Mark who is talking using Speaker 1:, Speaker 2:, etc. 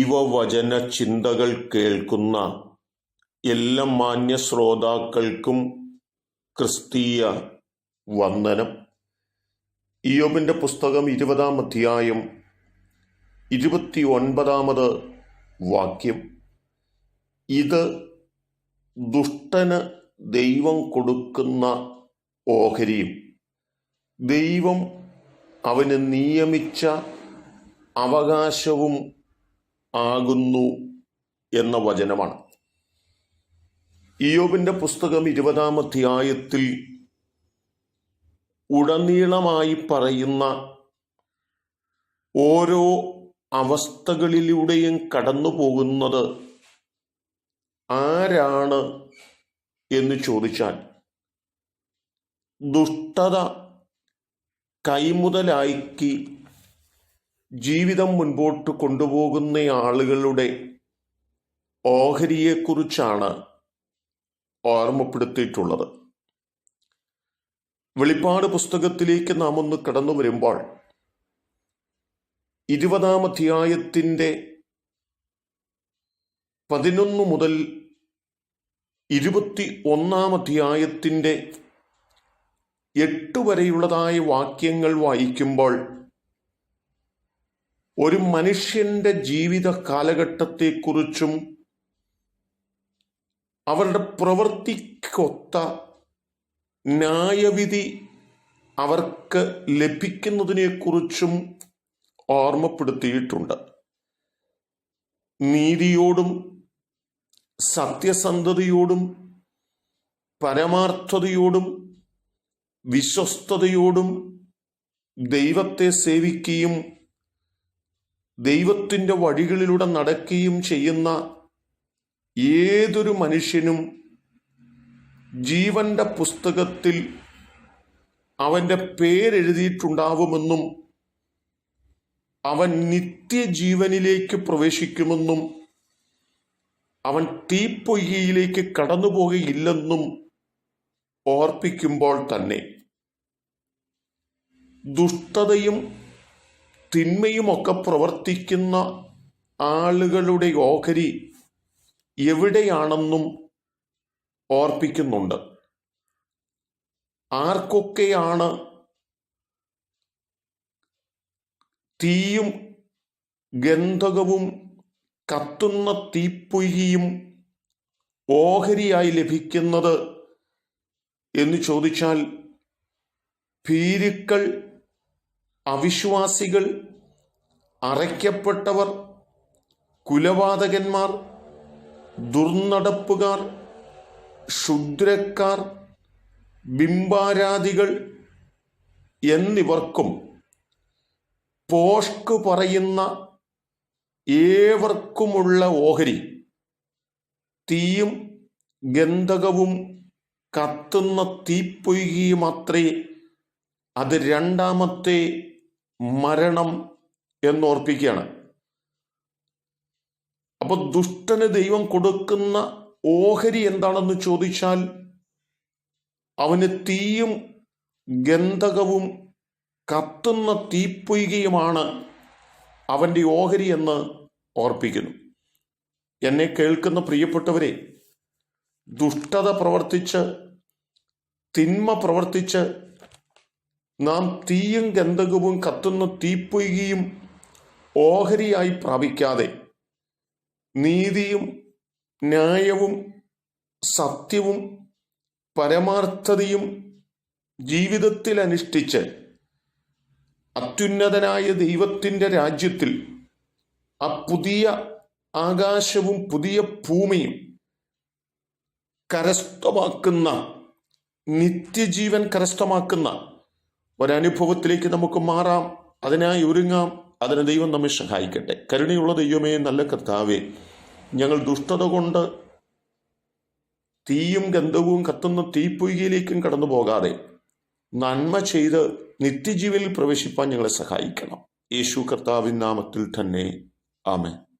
Speaker 1: വചന ചിന്തകൾ കേൾക്കുന്ന എല്ലാ മാന്യ ശ്രോതാക്കൾക്കും ക്രിസ്തീയ വന്ദനം. ഇയോബിന്റെ പുസ്തകം ഇരുപതാം അധ്യായം ഇരുപത്തി ഒൻപതാമത് വാക്യം. ഇത് ദുഷ്ടന് ദൈവം കൊടുക്കുന്ന ഓഹരിയും ദൈവം അവന് നിയമിച്ച അവകാശവും ആകുന്നു എന്ന വചനമാണ്. ഇയോബിന്റെ പുസ്തകം ഇരുപതാം അധ്യായത്തിൽ ഉടനീളമായി പറയുന്ന ഓരോ അവസ്ഥകളിലൂടെയും കടന്നു പോകുന്നത് ആരാണ് എന്ന് ചോദിച്ചാൽ ദുഷ്ടത കൈമുതലാക്കി ജീവിതം മുൻപോട്ട് കൊണ്ടുപോകുന്ന ആളുകളുടെ ഓഹരിയെക്കുറിച്ചാണ് ഓർമ്മപ്പെടുത്തിയിട്ടുള്ളത്. വെളിപ്പാട് പുസ്തകത്തിലേക്ക് നാം ഒന്ന് കടന്നു വരുമ്പോൾ ഇരുപതാം അധ്യായത്തിന്റെ പതിനൊന്ന് മുതൽ ഇരുപത്തി ഒന്നാം അധ്യായത്തിന്റെ എട്ട് വരെയുള്ളതായ വാക്യങ്ങൾ വായിക്കുമ്പോൾ ഒരു മനുഷ്യന്റെ ജീവിത കാലഘട്ടത്തെക്കുറിച്ചും അവരുടെ പ്രവൃത്തിക്കൊത്ത ന്യായവിധി അവർക്ക് ലഭിക്കുന്നതിനെക്കുറിച്ചും ഓർമ്മപ്പെടുത്തിയിട്ടുണ്ട്. നീതിയോടും സത്യസന്ധതയോടും പരമാർത്ഥതയോടും വിശ്വസ്തയോടും ദൈവത്തെ സേവിക്കുകയും ദൈവത്തിന്റെ വഴികളിലൂടെ നടക്കുകയും ചെയ്യുന്ന ഏതൊരു മനുഷ്യനും ജീവന്റെ പുസ്തകത്തിൽ അവന്റെ പേരെഴുതിയിട്ടുണ്ടാവുമെന്നും അവൻ നിത്യജീവനിലേക്ക് പ്രവേശിക്കുമെന്നും അവൻ തീപ്പൊയ്യയിലേക്ക് കടന്നുപോകയില്ലെന്നും ഓർപ്പിക്കുമ്പോൾ തന്നെ ദുഷ്ടതയും തിന്മയുമൊക്കെ പ്രവർത്തിക്കുന്ന ആളുകളുടെ ഓഹരി എവിടെയാണെന്നും ഓർപ്പിക്കുന്നുണ്ട്. ആർക്കൊക്കെയാണ് തീയും ഗന്ധകവും കത്തുന്ന തീപ്പൊയ്യും ഓഹരിയായി ലഭിക്കുന്നത് എന്ന് ചോദിച്ചാൽ ഭീരുക്കൾ അവിശ്വാസികൾ അറയ്ക്കപ്പെട്ടവർ കുലപാതകന്മാർ ദുർനടപ്പുകാർ ക്ഷുദ്രക്കാർ ബിംബാരാധികൾ എന്നിവർക്കും പോഷ്ക് പറയുന്ന ഏവർക്കുമുള്ള ഓഹരി തീയും ഗന്ധകവും കത്തുന്ന തീപ്പൊയ്കിയുമത്രേ അത് രണ്ടാമത്തെ മരണം എന്നോർപ്പിക്കുകയാണ്. അപ്പൊ ദുഷ്ടന് ദൈവം കൊടുക്കുന്ന ഓഹരി എന്താണെന്ന് ചോദിച്ചാൽ അവന് തീയും ഗന്ധകവും കത്തുന്ന തീപ്പൊയ്കയുമാണ് അവന്റെ ഓഹരി എന്ന് ഓർപ്പിക്കുന്നു. എന്നെ കേൾക്കുന്ന പ്രിയപ്പെട്ടവരെ ദുഷ്ടത പ്രവർത്തിച്ച് തിന്മ പ്രവർത്തിച്ച് നാം തീയും ഗന്ധകവും കത്തുന്ന തീപ്പൊയ്കയും ഓഹരിയായി പ്രാപിക്കാതെ നീതിയും ന്യായവും സത്യവും പരമാർത്ഥതയും ജീവിതത്തിൽ അനുഷ്ഠിച്ച് അത്യുന്നതനായ ദൈവത്തിന്റെ രാജ്യത്തിൽ ആ പുതിയ ആകാശവും പുതിയ ഭൂമിയും കരസ്ഥമാക്കുന്ന നിത്യജീവൻ കരസ്ഥമാക്കുന്ന ഒരനുഭവത്തിലേക്ക് നമുക്ക് മാറാം അതിനായി ഒരുങ്ങാം. അതിന് ദൈവം നമ്മെ സഹായിക്കട്ടെ. കരുണയുള്ള ദൈവമേ നല്ല കർത്താവേ ഞങ്ങൾ ദുഷ്ടത കൊണ്ട് തീയും ഗന്ധവും കത്തുന്ന തീപ്പൊയ്കയിലേക്കും കടന്നു പോകാതെ നന്മ ചെയ്ത് നിത്യജീവനിൽ പ്രവേശിപ്പാൻ ഞങ്ങളെ സഹായിക്കണം. യേശു കർത്താവിൻ നാമത്തിൽ തന്നെ. ആമേ